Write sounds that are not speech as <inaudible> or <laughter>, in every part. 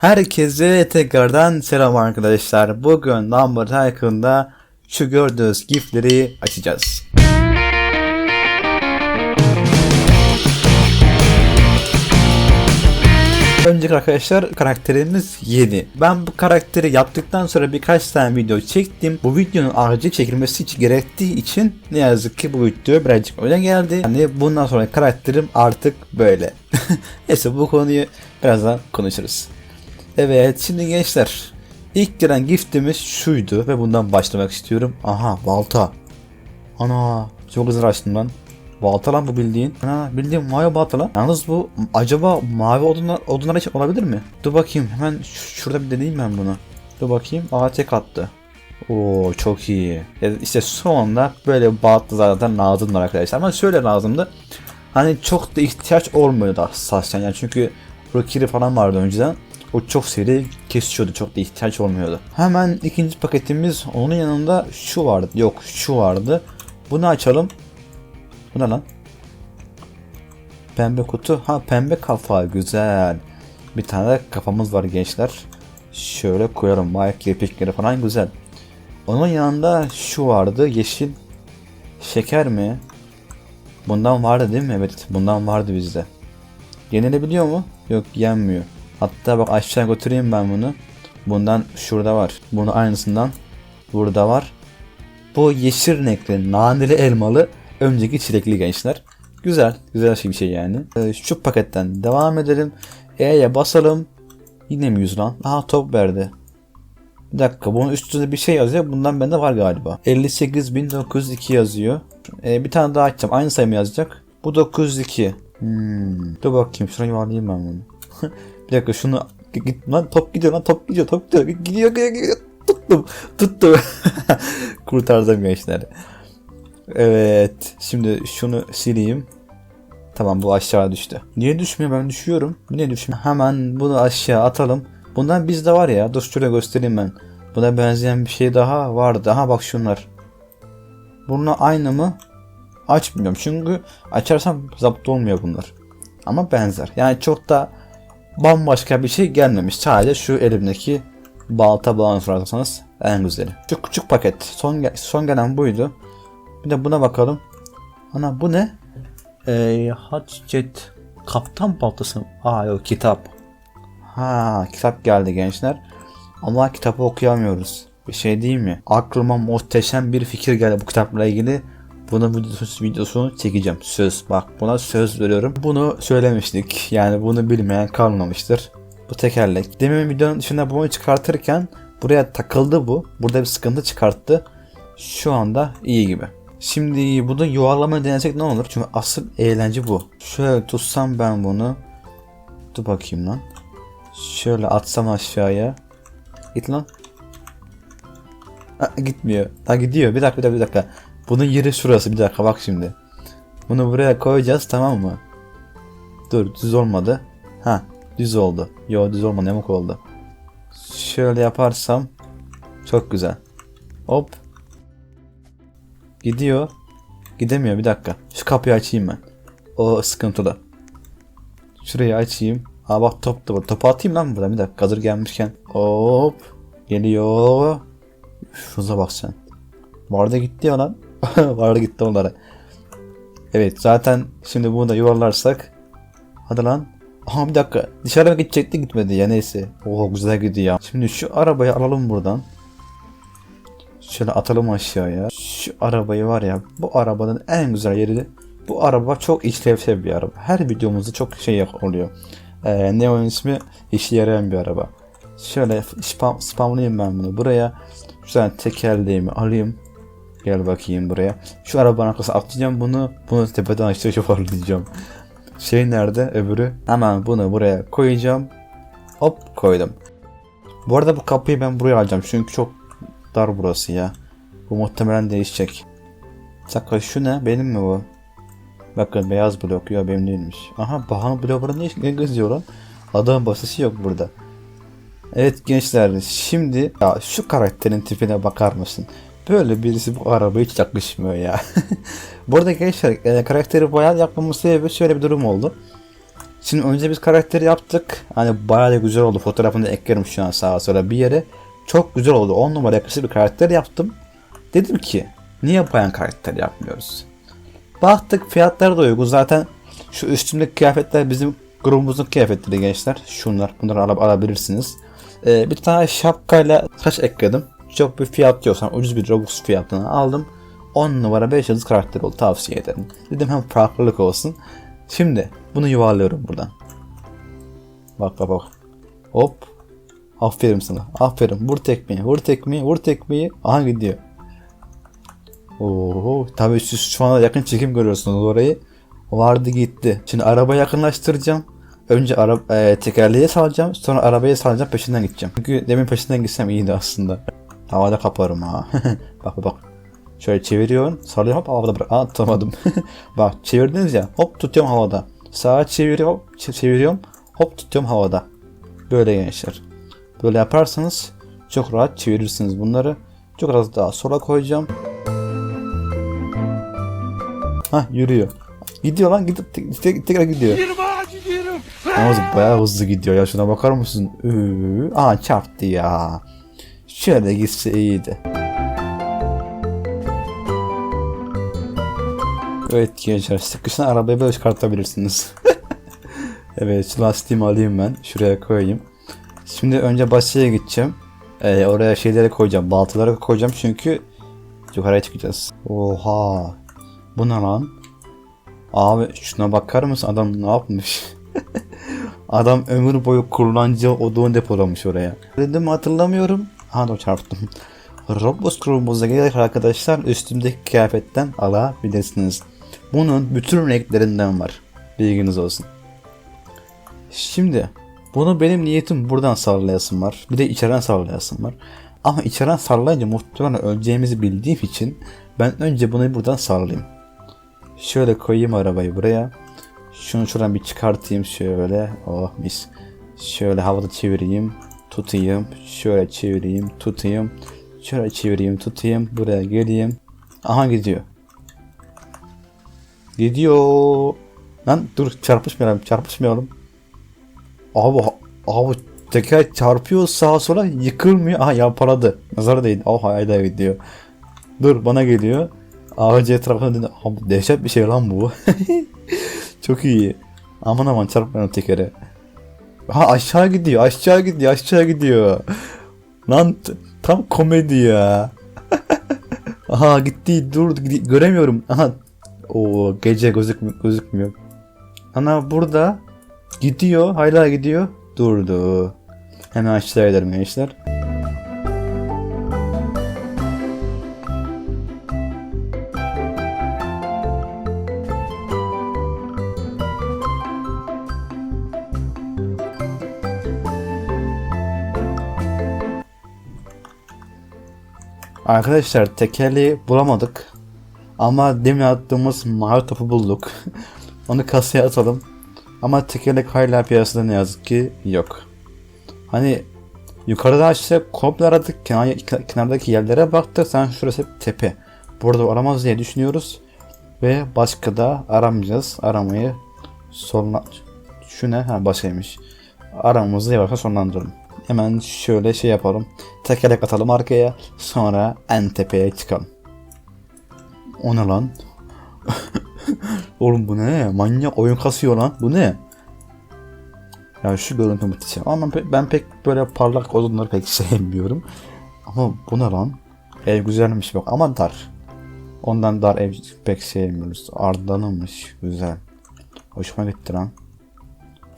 Herkese tekrardan selam arkadaşlar. Bugün Number Tycoon'da şu gördüğünüz gifleri açacağız. Önceki arkadaşlar karakterimiz yeni. Ben bu karakteri yaptıktan sonra birkaç tane video çektim. Bu videonun acil çekilmesi için gerektiği için ne yazık ki bu video birazcık öne geldi. Yani bundan sonra karakterim artık böyle. <laughs> Neyse bu konuyu birazdan konuşuruz. Evet şimdi gençler ilk gelen giftimiz şuydu ve bundan başlamak istiyorum. Aha balta. Ana çok hızlı açtım lan. Balta lan bu bildiğin. Ana bildiğin mavi balta lan. Yalnız bu acaba mavi odunlar, odunlar için olabilir mi? Dur bakayım hemen şurada bir deneyeyim ben bunu. Dur bakayım. Aa tek attı. Oo çok iyi. İşte sonunda böyle balta zaten lazımlar arkadaşlar. Ama şöyle lazımdı. Hani çok da ihtiyaç olmuyordu hassasken yani çünkü Rokiri falan vardı önceden. O çok seri kesiyordu. Çok da ihtiyaç olmuyordu. Hemen ikinci paketimiz onun yanında şu vardı. Yok şu vardı. Bunu açalım. Bu ne lan? Pembe kutu. Ha pembe kafa. Güzel. Bir tane de kafamız var gençler. Şöyle koyalım. Mike kirpikleri falan güzel. Onun yanında şu vardı. Yeşil şeker mi? Bundan vardı değil mi? Evet bundan vardı bizde. Yenilebiliyor mu? Yok yenmiyor. Hatta bak aşağı götüreyim ben bunu. Bundan şurada var. Bunu aynısından burada var. Bu yeşil renkli naneli elmalı önceki çilekli gençler. Güzel. Güzel şey bir şey yani. Ee, şu paketten devam edelim. E'ye basalım. Yine mi 100 lan? Aha top verdi. Bir dakika bunun üstünde bir şey yazıyor. Bundan bende var galiba. 58.902 yazıyor. Ee, bir tane daha açacağım. Aynı sayımı yazacak. Bu 902. Hmm. Dur bakayım şuna yuvarlayayım ben bunu. <laughs> bir dakika şunu git lan top gidiyor lan top gidiyor top gidiyor gidiyor gidiyor, gidiyor. tuttum tuttum. <laughs> Kurtardım gençler evet şimdi şunu sileyim. Tamam bu aşağı düştü. Niye düşmüyor? Ben düşüyorum. Niye düşmüyor? Hemen bunu aşağı atalım. Bundan bizde var ya dur şöyle göstereyim ben. Buna benzeyen bir şey daha vardı. Aha bak şunlar. Bununla aynı mı? Açmıyorum. Çünkü açarsam zapt olmuyor bunlar. Ama benzer. Yani çok da bambaşka bir şey gelmemiş. Sadece şu elimdeki balta bağını sorarsanız en güzeli. Şu küçük paket. Son, son gelen buydu. Bir de buna bakalım. Ana bu ne? Ee, Hatchet Kaptan baltası. Aa yok kitap. Ha kitap geldi gençler. Ama kitabı okuyamıyoruz. Bir şey değil mi? Aklıma muhteşem bir fikir geldi bu kitapla ilgili. Bunun videosu, videosunu çekeceğim. Söz. Bak buna söz veriyorum. Bunu söylemiştik. Yani bunu bilmeyen kalmamıştır. Bu tekerlek. Demin videonun dışında bunu çıkartırken buraya takıldı bu. Burada bir sıkıntı çıkarttı. Şu anda iyi gibi. Şimdi bunu yuvarlama denesek ne olur? Çünkü asıl eğlence bu. Şöyle tutsam ben bunu. Dur bakayım lan. Şöyle atsam aşağıya. Git lan. Ha, gitmiyor. Ha gidiyor. Bir dakika bir dakika bir dakika. Bunun yeri şurası bir dakika bak şimdi. Bunu buraya koyacağız tamam mı? Dur düz olmadı. Ha düz oldu. Yo düz olmadı yamuk oldu. Şöyle yaparsam çok güzel. Hop. Gidiyor. Gidemiyor bir dakika. Şu kapıyı açayım ben. O sıkıntılı. Şurayı açayım. Aa bak top da var. Topu atayım lan buradan bir dakika. Hazır gelmişken. Hop. Geliyor. Şuna bak sen. Vardı gitti ya lan. <laughs> Vardı gitti onlara. Evet zaten şimdi bunu da yuvarlarsak. Hadi lan. Aha bir dakika. Dışarı gidecekti gitmedi ya neyse. Oo güzel gidiyor. Şimdi şu arabayı alalım buradan. Şöyle atalım aşağıya. Şu arabayı var ya bu arabanın en güzel yeri bu araba çok işlevsel bir araba. Her videomuzda çok şey oluyor. Ee, ne onun ismi? İşe yarayan bir araba. Şöyle spam, spamlayayım ben bunu buraya. Güzel tekerleğimi alayım. Gel bakayım buraya. Şu arabanın arkasına atlayacağım bunu. Bunu tepeden aşağı yuvarlayacağım. Şey nerede öbürü? Hemen bunu buraya koyacağım. Hop koydum. Bu arada bu kapıyı ben buraya alacağım. Çünkü çok dar burası ya. Bu muhtemelen değişecek. Sakın şu ne? Benim mi bu? Bakın beyaz blok ya benim değilmiş. Aha Bahan blokları ne, ne geziyor lan? Adamın basısı yok burada. Evet gençler şimdi ya şu karakterin tipine bakar mısın? Böyle birisi bu araba hiç yakışmıyor ya. <laughs> bu arada gençler e, karakteri bayağı yapmamın sebebi şöyle bir durum oldu. Şimdi önce biz karakteri yaptık. Hani bayağı da güzel oldu. Fotoğrafını da eklerim şu an sağa sola bir yere. Çok güzel oldu. 10 numara yakışıklı bir karakter yaptım. Dedim ki niye bayan karakter yapmıyoruz? Baktık fiyatları da uygun. Zaten şu üstümdeki kıyafetler bizim grubumuzun kıyafetleri gençler. Şunlar bunları al alabilirsiniz. Ee, bir tane şapkayla saç ekledim. Çok bir fiyat. Yani ucuz bir Robux fiyatına aldım. 10 numara 5 yıldız karakter oldu tavsiye ederim. Dedim hem farklılık olsun. Şimdi bunu yuvarlıyorum buradan. Bak bak bak. Hop. Aferin sana. Aferin. Vur tekmeyi. Vur tekmeyi. Vur tekmeyi. Aha gidiyor. Oo, tabii siz şu anda yakın çekim görüyorsunuz orayı. Vardı gitti. Şimdi araba yakınlaştıracağım. Önce ara, e, tekerleğe salacağım. Sonra arabaya salacağım peşinden gideceğim. Çünkü demin peşinden gitsem iyiydi aslında. Havada kaparım ha. <laughs> bak bak. Şöyle çeviriyorsun. Sarıyor hop havada bırak. Aa tutamadım. <laughs> bak çevirdiniz ya. Hop tutuyorum havada. Sağa çeviriyorum. Çeviriyorum. Hop tutuyorum havada. Böyle gençler. Böyle yaparsanız çok rahat çevirirsiniz bunları. Çok az daha sola koyacağım. Hah yürüyor. Gidiyor lan gidip tek- tekrar gidiyor. Yalnız bayağı hızlı gidiyor ya şuna bakar mısın? Üü, Aa çarptı ya. Şöyle gitse iyiydi. Evet gençler sıkışın arabayı böyle çıkartabilirsiniz. <laughs> evet lastiğimi alayım ben. Şuraya koyayım. Şimdi önce basıya gideceğim. Ee, oraya şeyleri koyacağım. Baltaları koyacağım çünkü yukarıya çıkacağız. Oha. Bu ne lan? Abi şuna bakar mısın adam ne yapmış? <laughs> adam ömür boyu kullanıcı odunu depolamış oraya. Dedim hatırlamıyorum. Ha da çarptım. Roblox grubumuza gelerek arkadaşlar üstümdeki kıyafetten alabilirsiniz. Bunun bütün renklerinden var. Bilginiz olsun. Şimdi bunu benim niyetim buradan sallayasım var. Bir de içeriden sallayasım var. Ama içeriden sallayınca muhtemelen öleceğimizi bildiğim için ben önce bunu buradan sallayayım. Şöyle koyayım arabayı buraya. Şunu şuradan bir çıkartayım şöyle. Oh mis. Şöyle havada çevireyim. Tutayım. Şöyle çevireyim. Tutayım. Şöyle çevireyim. Tutayım. Buraya geleyim. Aha gidiyor. Gidiyor. Lan dur çarpışmayalım. Çarpışmayalım. Abi abi teker çarpıyor sağa sola yıkılmıyor. Aha yapaladı. Nazar değdi. Oh hayda gidiyor. Dur bana geliyor. Ağacı etrafına döndü. Dehşet bir şey lan bu. <laughs> Çok iyi. Aman aman çarpmayalım tekere. Ha aşağı gidiyor. Aşağı gidiyor. Aşağı gidiyor. Lan tam komedi ya. <laughs> Aha gitti. Dur gidi- göremiyorum. Aha. O gece gözükmüyor. gözükmüyor. Ana burada gidiyor. Hala gidiyor. Durdu. Hemen aşağı ederim gençler. Arkadaşlar tekerleği bulamadık. Ama demin attığımız mavi topu bulduk. <laughs> Onu kasaya atalım. Ama tekerlek hala piyasada ne yazık ki yok. Hani yukarıda aşağı komple aradık. Kenar, kenardaki yerlere baktık. Sen şurası hep tepe. Burada aramaz diye düşünüyoruz. Ve başka da aramayacağız. Aramayı sonla... Şu ne? Ha başaymış. Aramızı yavaşça sonlandıralım. Hemen şöyle şey yapalım. Tekerlek atalım arkaya. Sonra en tepeye çıkalım. O ne lan? <laughs> Oğlum bu ne? Manyak oyun kasıyor lan. Bu ne? Ya şu görüntü muhteşem. Ama ben ben pek böyle parlak odunları pek <laughs> sevmiyorum. Ama bu ne lan? Ev güzelmiş bak ama dar. Ondan dar ev pek sevmiyoruz. Ardanınmış. Güzel. Hoşuma gitti lan.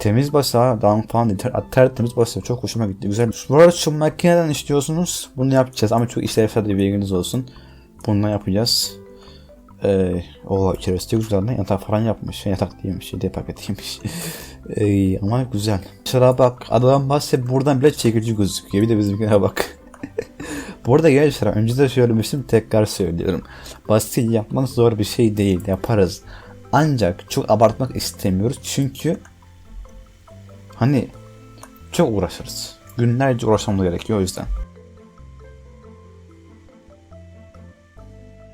Temiz basa, dağınık falan değil. Ter, tertemiz basa. Çok hoşuma gitti. Güzel. Sonra şu makineden istiyorsunuz. Bunu yapacağız ama çok işlevsel bir bilginiz olsun. Bununla yapacağız. Ee, o de güzel lan. Yatak falan yapmış. Yatak değilmiş. Hediye paketiymiş. <laughs> ee, ama güzel. Mesela bak adam bahse buradan bile çekici gözüküyor. Bir de bizimkine bak. <laughs> Bu arada gençler önce de söylemiştim tekrar söylüyorum. Basit yapmak zor bir şey değil. Yaparız. Ancak çok abartmak istemiyoruz. Çünkü hani çok uğraşırız. Günlerce uğraşmamız gerekiyor o yüzden.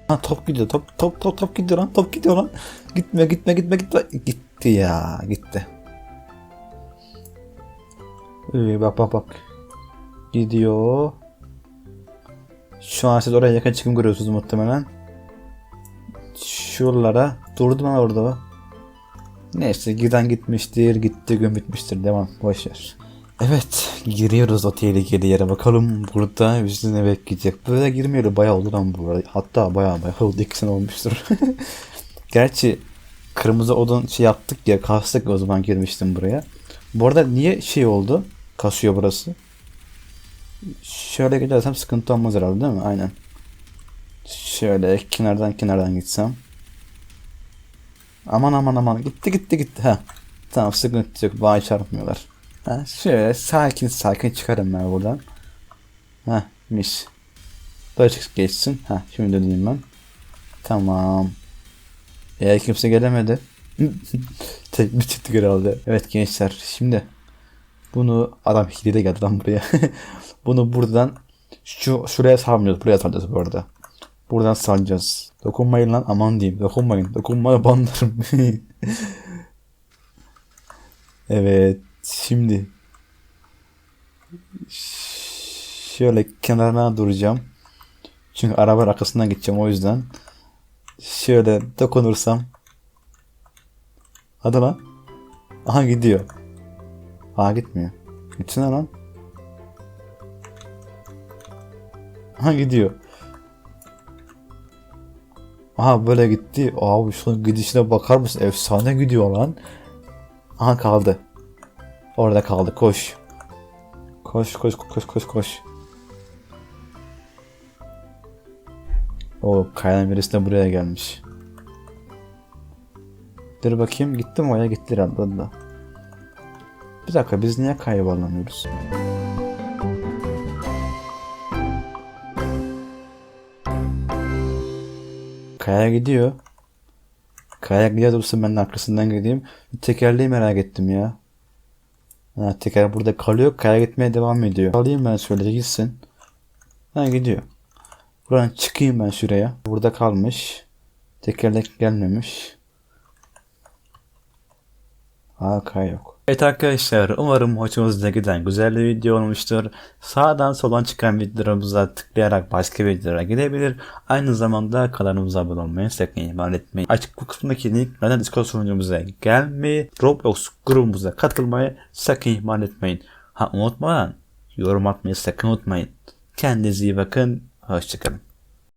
Ha top gidiyor top top top top gidiyor lan top gidiyor lan. Gitme gitme gitme gitme. Gitti ya gitti. Ee, bak bak bak. Gidiyor. Şu an siz oraya yakın çıkım görüyorsunuz muhtemelen. Şuralara. Durdu mu orada? Neyse giden gitmiştir. Gitti gün bitmiştir. Devam. Boşver. Evet. Giriyoruz o tehlikeli yere. Bakalım burada bizi ne bekleyecek. Böyle girmeyeli bayağı oldu lan bu arada. Hatta bayağı bayağı oldu. İki sene olmuştur. <laughs> Gerçi kırmızı odun şey yaptık ya. Kastık o zaman girmiştim buraya. Bu arada niye şey oldu? Kasıyor burası. Şöyle gidersem sıkıntı olmaz herhalde değil mi? Aynen. Şöyle kenardan kenardan gitsem. Aman aman aman gitti gitti gitti. Ha. Tamam sıkıntı yok. Vay çarpmıyorlar. Ha, şöyle sakin sakin çıkarım ben buradan. Ha mis. Böyle çık- geçsin. Ha şimdi döneyim ben. Tamam. Eğer kimse gelemedi. <laughs> Tek bir çıktık herhalde. Evet gençler şimdi bunu adam hile de geldi lan buraya. <laughs> Bunu buradan şu şuraya sarmıyoruz. Buraya saracağız bu arada. Buradan saracağız. Dokunmayın lan aman diyeyim. Dokunmayın. Dokunmaya banlarım. <laughs> evet. Şimdi şöyle kenarına duracağım. Çünkü arabanın arkasından geçeceğim o yüzden. Şöyle dokunursam. Hadi lan. Aha gidiyor. Aha gitmiyor. Gitsene lan. Aha gidiyor. Aha böyle gitti. Abi şunun gidişine bakar mısın? Efsane gidiyor lan. Aha kaldı. Orada kaldı. Koş. Koş koş koş koş koş. O kayanın birisi de buraya gelmiş. Dur bakayım gitti mi oraya gitti herhalde. Bir dakika biz niye kaybolamıyoruz? Kaya gidiyor. Kaya gidiyor dursun ben de arkasından gideyim. Tekerleği merak ettim ya. Ha, teker burada kalıyor. Kaya gitmeye devam ediyor. Alayım ben şöyle gitsin. Ha gidiyor. Buradan çıkayım ben şuraya. Burada kalmış. Tekerlek gelmemiş. Ha kaya yok. Evet arkadaşlar umarım hoşunuza giden güzel bir video olmuştur. Sağdan soldan çıkan videolarımıza tıklayarak başka videolara gidebilir. Aynı zamanda kanalımıza abone olmayı sakın ihmal etmeyin. Açık kısmındaki linklerden Discord sunucumuza gelmeyi, Roblox grubumuza katılmayı sakın ihmal etmeyin. Ha unutmayın yorum atmayı sakın unutmayın. Kendinize iyi bakın. Hoşçakalın.